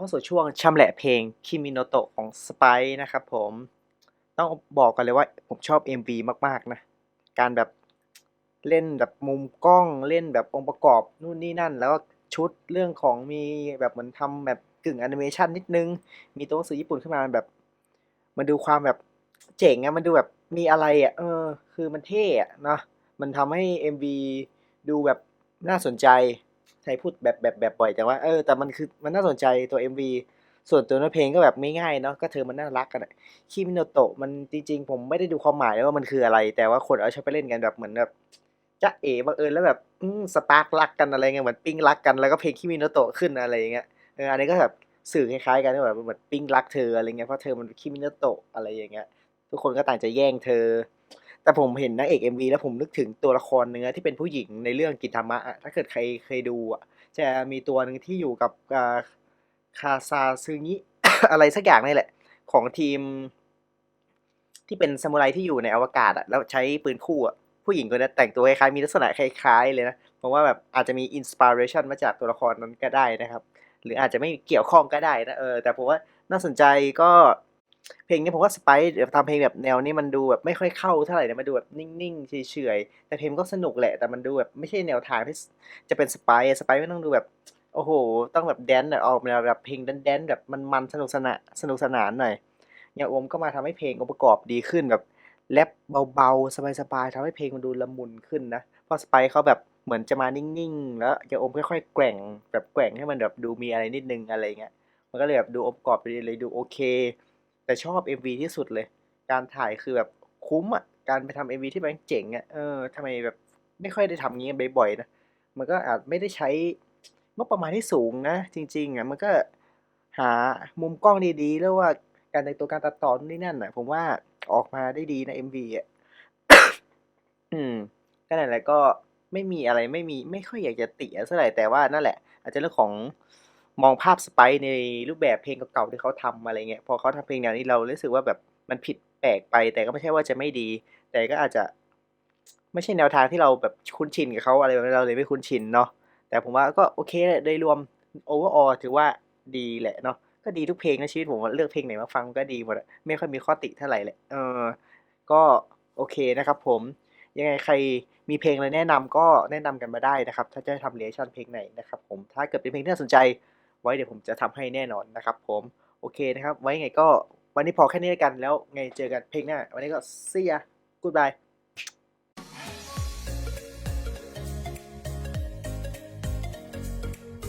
เข้าสู่ช่วงชำแหละเพลงคิมิโนโตะของสไปนะครับผม ต้องบอกกันเลยว่าผมชอบ MV มากๆนะ การแบบเล่นแบบมุมกล้องเล่นแบบองค์ประกอบนู่นนี่นั่น แล้วชุดเรื่องของมีแบบเหมือนทำแบบกึ่งแอนิเมชันนิดนึง มีตัวหนังสือญี่ปุ่นขึ้นมาแบบ มันดูความแบบเจ๋งอะมันดูแบบมีอะไรอะเออ คือมันเท่อะนะมันทำให้ MV ดูแบบน่าสนใจ ใช้พูดแบบแบบแบบบ่อยแต่ว่าเออแต่มันคือมันน่าสนใจตัว MV ส่วนตัวเนื้อเพลงก็แบบไม่ง่ายเนาะก็เธอมันน่ารักกันคิมิโนโตะมันจริงๆ ผมไม่ได้ดูความหมายว่ามันคืออะไร แต่ว่าคนเอาชอบไปเล่นกันแบบเหมือนแบบจ๊ะเอ๋บังเอิญแล้วแบบอืมสปาร์กรักกันอะไรเงี้ยเหมือนปิ้งรักกันแล้วก็เพลงคิมิโนโตะขึ้นอะไรอย่างเงี้ยเอออันนี้ก็แบบสื่อคล้ายๆกันแบบเหมือนปิ้งรักเธออะไรเงี้ยเพราะเธอมันคิมิโนโตะอะไรอย่างเงี้ยทุกคนก็ต่างจะแย่งเธอ แต่ผมเห็นนางเอก MV แล้วผมนึกถึงตัวละครเนื้อที่เป็นผู้หญิงในเรื่องกินธรรมะอะถ้าเกิดใครเคยดูอะจะมีตัวหนึ่งที่อยู่กับคาซาซึงิ อะไรสักอย่างนี่แหละ ของทีม ที่เป็นซามูไรที่อยู่ในอวกาศอะแล้วใช้ปืนคู่อะผู้หญิงคนนั้นแต่งตัวคล้ายๆมีลักษณะคล้ายๆเลยนะผมว่าแบบอาจจะมีอินสปิเรชันมาจากตัวละครนั้นก็ได้นะครับ หรืออาจจะไม่เกี่ยวข้องก็ได้นะเออแต่ผมว่าน่าสนใจก็ เพลงนี้ผมว่าสไปซ์ทำเพลงแบบแนวนี้มันดูแบบไม่ค่อยเข้าเท่าไหร่นะมันดูแบบนิ่งๆเฉยๆแต่เพลงก็สนุกแหละแต่มันดูแบบไม่ใช่แนวทางที่จะเป็นสไปซ์สไปซ์ไม่ต้องดูแบบโอ้โห ต้องแบบแดนซ์อะออกแนวแบบเพลงแดนๆแบบมันๆสนุกสนานสนุกสนานหน่อยอย่างโอมก็มาทำให้เพลงองค์ประกอบดีขึ้นแบบแรปเบาๆสบายๆทำให้เพลงมันดูละมุนขึ้นนะเพราะสไปซ์เขาแบบเหมือนจะมานิ่งๆ แล้วอย่างอมค่อยๆแกว่งแบบแกว่งให้มันแบบดูมีอะไรนิดนึงอะไรเงี้ยมันก็เลยแบบดูองค์ประกอบไปเลยดูโอเค แต่ชอบ MV ที่สุดเลย การถ่ายคือแบบคุ้มอะ การไปทำ MV ที่มันเจ๋งอะ เออทำไมแบบไม่ค่อยได้ทำงี้บ่อยๆนะ มันก็อาจไม่ได้ใช้งบประมาณที่สูงนะ จริงๆอะ มันก็หามุมกล้องดีๆ แล้วว่าการแต่งตัวการตัดต่อนี่นั่นอะ ผมว่าออกมาได้ดีนะ MV อะ อืม ก็นั่นแหละก็ไม่มีอะไรไม่มีไม่ค่อยอยากจะติเท่าไหร่แต่ว่านั่นแหละ อาจจะเรื่องของ มองภาพสไปในรูปแบบเพลงเก่าๆที่เขาทำอะไรเงี้ยพอเขาทำเพลงแนวนี้เรารู้สึกว่าแบบมันผิดแปลกไป แต่ก็ไม่ใช่ว่าจะไม่ดี แต่ก็อาจจะ ไม่ใช่แนวทางที่เราแบบคุ้นชินกับเขาอะไรแบบนี้เราเลยไม่คุ้นชินเนาะแต่ผมว่าก็โอเคแหละโดยรวมโอเวอร์ออถือว่าดีแหละเนาะก็ดีทุกเพลงนะชีวิตผมเลือกเพลงไหนมาฟังก็ดีหมดไม่ค่อยมีข้อติเท่าไหร่แหละเออก็โอเคนะครับ ผมยังไงใครมีเพลงอะไรแนะนำก็แนะนำกันมาได้นะครับ ถ้าจะทำเรียชั่นเพลงไหนนะครับผมถ้าเกิดเป็นเพลงที่น่าสนใจ ไว้เดี๋ยวผมจะทำให้แน่นอนนะครับผมโอเคนะครับ ไว้ไงก็วันนี้พอแค่นี้แล้วกันแล้วไงเจอกันเพลงหน้า วันนี้ก็ see ya goodbye